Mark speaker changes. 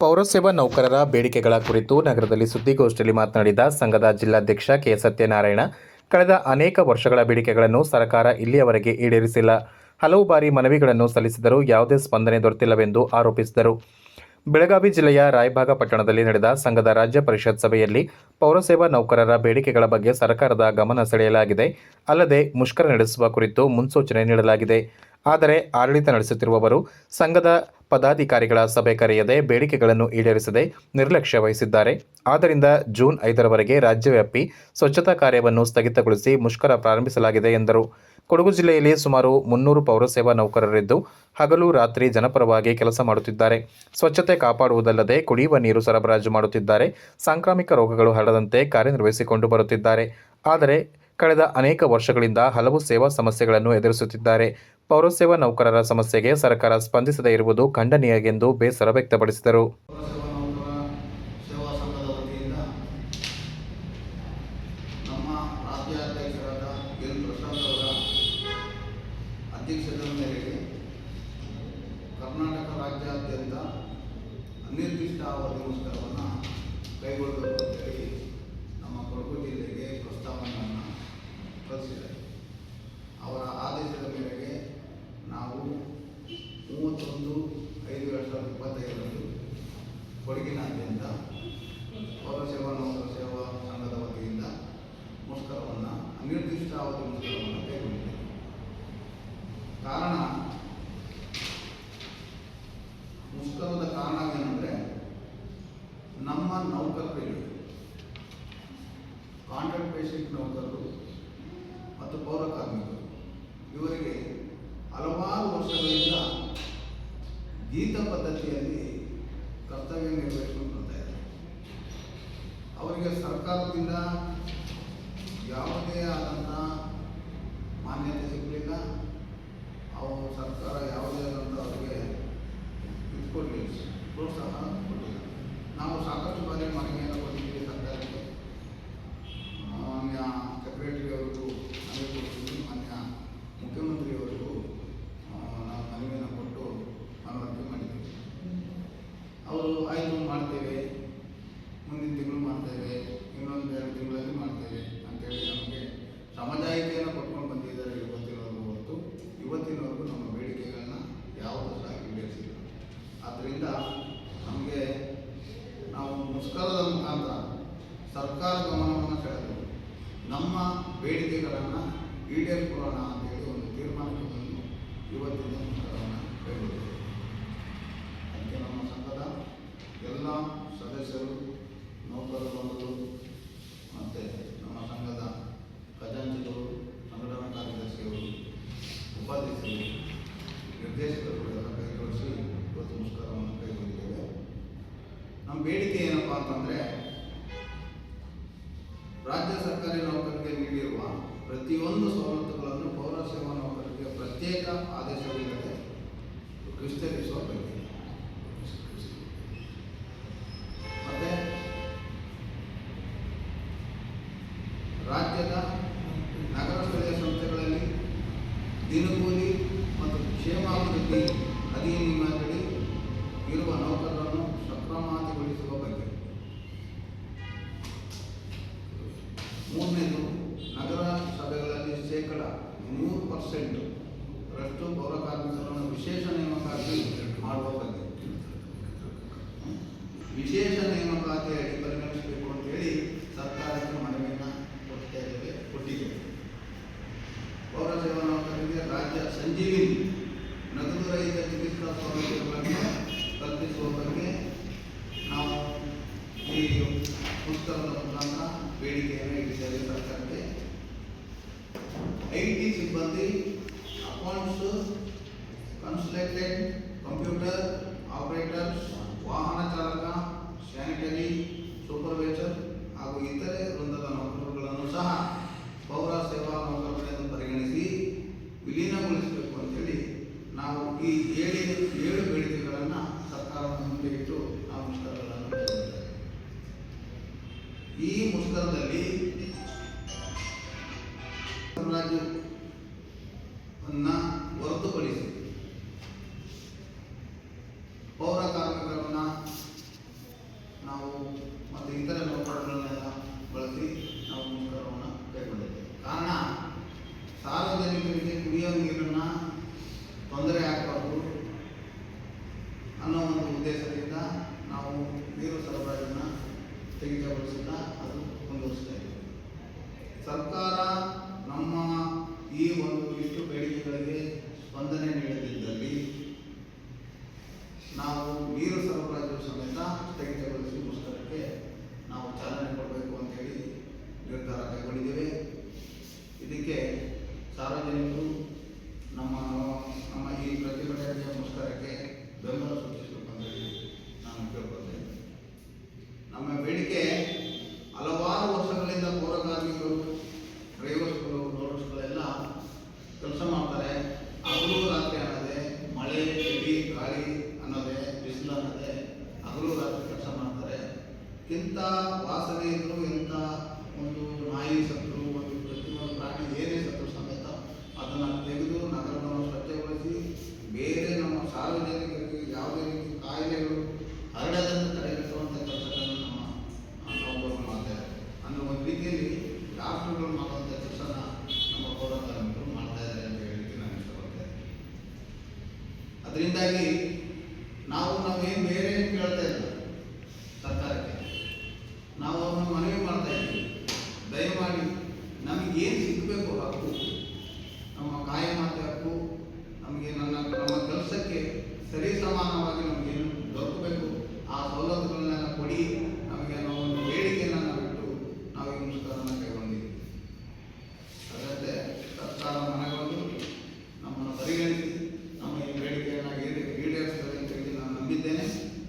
Speaker 1: ಪೌರಸೇವಾ ನೌಕರರ ಬೇಡಿಕೆಗಳ ಕುರಿತು ನಗರದಲ್ಲಿ ಸುದ್ದಿಗೋಷ್ಠಿಯಲ್ಲಿ ಮಾತನಾಡಿದ ಸಂಘದ ಜಿಲ್ಲಾಧ್ಯಕ್ಷ ಕೆ. ಸತ್ಯನಾರಾಯಣ, ಕಳೆದ ಅನೇಕ ವರ್ಷಗಳ ಬೇಡಿಕೆಗಳನ್ನು ಸರ್ಕಾರ ಇಲ್ಲಿಯವರೆಗೆ ಈಡೇರಿಸಿಲ್ಲ. ಹಲವು ಬಾರಿ ಮನವಿಗಳನ್ನು ಸಲ್ಲಿಸಿದರೂ ಯಾವುದೇ ಸ್ಪಂದನೆ ದೊರೆತಿಲ್ಲವೆಂದು ಆರೋಪಿಸಿದರು. ಬೆಳಗಾವಿ ಜಿಲ್ಲೆಯ ರಾಯಭಾಗ ಪಟ್ಟಣದಲ್ಲಿ ನಡೆದ ಸಂಘದ ರಾಜ್ಯ ಪರಿಷತ್ ಸಭೆಯಲ್ಲಿ ಪೌರಸೇವಾ ನೌಕರರ ಬೇಡಿಕೆಗಳ ಬಗ್ಗೆ ಸರ್ಕಾರದ ಗಮನ ಸೆಳೆಯಲಾಗಿದೆ. ಅಲ್ಲದೆ ಮುಷ್ಕರ ನಡೆಸುವ ಕುರಿತು ಮುನ್ಸೂಚನೆ ನೀಡಲಾಗಿದೆ. ಆದರೆ ಆಡಳಿತ ನಡೆಸುತ್ತಿರುವವರು ಸಂಘದ ಪದಾಧಿಕಾರಿಗಳ ಸಭೆ ಕರೆಯದೆ ಬೇಡಿಕೆಗಳನ್ನು ಈಡೇರಿಸದೆ ನಿರ್ಲಕ್ಷ್ಯ ವಹಿಸಿದ್ದಾರೆ. ಆದ್ದರಿಂದ ಜೂನ್ ಐದರವರೆಗೆ ರಾಜ್ಯವ್ಯಾಪಿ ಸ್ವಚ್ಛತಾ ಕಾರ್ಯವನ್ನು ಸ್ಥಗಿತಗೊಳಿಸಿ ಮುಷ್ಕರ ಪ್ರಾರಂಭಿಸಲಾಗಿದೆ ಎಂದರು. ಕೊಡಗು ಜಿಲ್ಲೆಯಲ್ಲಿ ಸುಮಾರು ಮುನ್ನೂರು ಪೌರಸೇವಾ ನೌಕರರಿದ್ದು ಹಗಲು ರಾತ್ರಿ ಜನಪರವಾಗಿ ಕೆಲಸ ಮಾಡುತ್ತಿದ್ದಾರೆ. ಸ್ವಚ್ಛತೆ ಕಾಪಾಡುವುದಲ್ಲದೆ ಕುಡಿಯುವ ನೀರು ಸರಬರಾಜು ಮಾಡುತ್ತಿದ್ದಾರೆ. ಸಾಂಕ್ರಾಮಿಕ ರೋಗಗಳು ಹರಡದಂತೆ ಕಾರ್ಯನಿರ್ವಹಿಸಿಕೊಂಡು ಬರುತ್ತಿದ್ದಾರೆ. ಆದರೆ, ಕಳೆದ ಅನೇಕ ವರ್ಷಗಳಿಂದ ಹಲವು ಸೇವಾ ಸಮಸ್ಯೆಗಳನ್ನು ಎದುರಿಸುತ್ತಿದ್ದಾರೆ. ಪೌರಸೇವಾ ನೌಕರರ ಸಮಸ್ಯೆಗೆ ಸರ್ಕಾರ ಸ್ಪಂದಿಸದೇ ಇರುವುದು ಖಂಡನೀಯ ಎಂದು ಬೇಸರ ವ್ಯಕ್ತಪಡಿಸಿದರು.
Speaker 2: ಕರ್ನಾಟಕ ರಾಜ್ಯಾದ್ಯಂತ ಅನಿರ್ದಿಷ್ಟ ಸಂಘದ ಕೊಡಗಿನಾದ್ಯಂತ ಪೌರಸೇವಾ ನೌಕರ ಸೇವಾ ಸಂಘದ ವತಿಯಿಂದ ಮುಷ್ಕರವನ್ನು ಅನಿರ್ದಿಷ್ಟ ಅವಧಿ ಮುಷ್ಕರವನ್ನು ಕೈಗೊಂಡಿದೆ ಕಾರಣ, ಮುಷ್ಕರದ ಕಾರಣ ಏನಂದರೆ ನಮ್ಮ ನೌಕರರಿಗೆ ಕಾಂಟ್ರಾಕ್ಟ್ ಬೇಸಿಕ್ ನೌಕರರು ಮತ್ತು ಪೌರ ಕಾರ್ಮಿಕರು, ಇವರಿಗೆ ಹಲವಾರು ವರ್ಷಗಳಿಂದ ಗೀತ ಪದ್ಧತಿಯಲ್ಲಿ ಕರ್ತವ್ಯ ನಿರ್ವಹಿಸಿಕೊಂಡು ಬರ್ತಾ ಇದ್ದಾರೆ ಅವರಿಗೆ ಸರ್ಕಾರದಿಂದ ಯಾವುದೇ ಆದಂಥ ಮಾನ್ಯತೆ ಸಿಗಲಿಲ್ಲ ಅವು ಸರ್ಕಾರ ಯಾವುದೇ ಆದಂಥ ಅವರಿಗೆ ಇದು ಕೊಡಲಿಲ್ಲ ಪ್ರೋತ್ಸಾಹ ಕೊಡಲಿಲ್ಲ ನಾವು ಸಾಕಷ್ಟು ಬಾರಿ ಮನವಿಯನ್ನು ಕೊಟ್ಟಿದ್ದೀವಿ ಸರ್ಕಾರಕ್ಕೆ ಮಾನ್ಯ ಸೆಕ್ರೆಟರಿ ಅವರಿಗೂ ಮನವಿ ಕೊಟ್ಟಿದ್ದೀವಿ ಮಾನ್ಯ ಮುಖ್ಯಮಂತ್ರಿಯವರಿಗೂ ಆ, ನಾವು ಮನವಿಯನ್ನು ಕೊಟ್ಟು ಮನವರಿಕೆ ಮಾಡಿದ್ದೀವಿ ಅವರು ಆಯಿತು ಮಾಡ್ತೇವೆ ಮುಂದಿನ ತಿಂಗಳು ಮಾಡ್ತೇವೆ ಇನ್ನೊಂದು ಎರಡು ತಿಂಗಳಲ್ಲಿ ಮಾಡ್ತೇವೆ ಅಂತೇಳಿ ನಮಗೆ ಸಮಜಾಯಿತಿಯನ್ನು ಕೊಟ್ಕೊಂಡು ಬಂದಿದ್ದಾರೆ ಇವತ್ತಿನವರೆಗೂ ಹೊರತು ಇವತ್ತಿನವರೆಗೂ ನಮ್ಮ ಬೇಡಿಕೆಗಳನ್ನ ಯಾವುದೂ ಸಹ ಈಡೇರಿಸಿಲ್ಲ ಆದ್ದರಿಂದ ನಮಗೆ ನಾವು ಮುಷ್ಕರದ ಮುಖಾಂತರ ಸರ್ಕಾರ ಸೆಳೆದು ನಮ್ಮ ಬೇಡಿಕೆಗಳನ್ನು ಈಡೇರಿಕೊಳ್ಳೋಣ ಅಂತೇಳಿ ಒಂದು ತೀರ್ಮಾನಕ್ಕೆ ಬಂದು ಇವತ್ತಿನ ಮುಷ್ಕರವನ್ನು ಕೈಗೊಳ್ಳುತ್ತೇವೆ ಅದಕ್ಕೆ ನಮ್ಮ ಸಂಘದ ಎಲ್ಲ ಸದಸ್ಯರು ನೌಕರ ಬಂಧುಗಳು ಮತ್ತು ನಮ್ಮ ಸಂಘದ ಖಜಾಂಚಿಗಳು, ಸಂಘಟನಾ ಕಾರ್ಯದರ್ಶಿಗಳು ಉಪಾಧ್ಯಕ್ಷರು, ನಿರ್ದೇಶಕರು ಎಲ್ಲ ಕೈಗೊಳಿಸಿ ಇವತ್ತು ಮುಷ್ಕರವನ್ನು ಕೈಗೊಂಡಿದ್ದೇವೆ. ನಮ್ಮ ಬೇಡಿಕೆ ಏನಪ್ಪ ಅಂತಂದರೆ ರಾಜ್ಯ ಸರ್ಕಾರಿ ನೌಕರರಿಗೆ ನೀಡಿರುವ ಪ್ರತಿಯೊಂದು ಸವಲತ್ತುಗಳನ್ನು ಪೌರ ಸೇವಾ ನೌಕರರಿಗೆ ಪ್ರತ್ಯೇಕ ಆದೇಶವಿಲ್ಲದೆ ವಿಸ್ತರಿಸುವ ಬಗ್ಗೆ. ರಷ್ಟು ಪೌರ ಕಾರ್ಮಿಕರನ್ನು ವಿಶೇಷ ನೇಮಕಾತಿ ಮಾಡುವ ಬಗ್ಗೆ ವಿಶೇಷ ನೇಮಕಾತಿ ಅಡಿ ಪರಿಗಣಿಸಬೇಕು ಅಂತೇಳಿ ಸರ್ಕಾರಕ್ಕೆ ಮನವಿಯನ್ನು ಕೊಡ್ತಾ ಇದ್ದೇವೆ, ಕೊಟ್ಟಿದ್ದೇವೆ. ಪೌರ ಸೇವಾ ನೌಕರರಿಗೆ ರಾಜ್ಯ ಸಂಜೀವಿನಿ ನಗದು ರಹಿತ ಚಿಕಿತ್ಸಾ ಸೌಲಭ್ಯಗಳನ್ನು ಕಲ್ಪಿಸುವ ಬಗ್ಗೆ ನಾವು ಈ ಪುಸ್ತಕದ ಮುಖಾಂತರ ಬೇಡಿಕೆಯನ್ನು ಇಟ್ಟಿದ್ದೇವೆ ಸರ್ಕಾರಕ್ಕೆ. ಐ ಟಿ ಸಿಬ್ಬಂದಿ ಅಕೌಂಟ್ಸ್ ಕನ್ಸಲ್ಟೆಂಟ್ ಕಂಪ್ಯೂಟರ್ ಆಪರೇಟರ್ಸ್ ವಾಹನ ಚಾಲಕ ಸ್ಯಾನಿಟರಿ ಸೂಪರ್ವೈಸರ್ ಹಾಗೂ ಇತರೆ ವೃಂದದ ನೌಕರರುಗಳನ್ನು ಸಹ ಪೌರ ಸೇವಾ ನೌಕರರೆಂದು ಪರಿಗಣಿಸಿ ವಿಲೀನಗೊಳಿಸಬೇಕು ಅಂತೇಳಿ ನಾವು ಈ ಏಳು ಏಳು ಬೇಡಿಕೆಗಳನ್ನು ಸರ್ಕಾರದ ಮುಂದೆ ಇಟ್ಟು ಆ ಮುಷ್ಕರಗಳನ್ನು. ಈ ಮುಷ್ಕರದಲ್ಲಿ ಸರಬರಾಜನ್ನ ನಾವು ಮತ್ತು ಇತರ ಚೌಕಟ್ಟುಗಳನ್ನೆಲ್ಲ ಬಳಸಿ ನಾವು ನಿರ್ಧಾರವನ್ನು ಕೈಗೊಂಡಿದ್ದೇವೆ. ಕಾರಣ, ಸಾರ್ವಜನಿಕರಿಗೆ ಕುಡಿಯುವ ನೀರನ್ನು ತೊಂದರೆ ಆಗಬಾರ್ದು ಅನ್ನೋ ಒಂದು ಉದ್ದೇಶದಿಂದ ನಾವು ನೀರು ಸರಬರಾಜನ್ನು ಸ್ಥಗಿತಗೊಳಿಸುತ್ತಾ ಅದು ಮುಂದುವರಿಸ್ತಾ ಇದ್ದೀವಿ ಸರ್ಕಾರ ನಮ್ಮ ಈ ಒಂದು ಇಷ್ಟು ಬೇಡಿಕೆಗಳಿಗೆ ಸ್ಪಂದನೆ ನೀಡದಿದ್ದಲ್ಲಿ ನಾವು ನೀರು ಸರಬರಾಜು ಸಮೇತ ಸ್ಥಗಿತಗೊಳಿಸ ಕೈಗೊಂಡಿದ್ದೇವೆ ಇದಕ್ಕೆ ಸಾರ್ವಜನಿಕರು Thank you.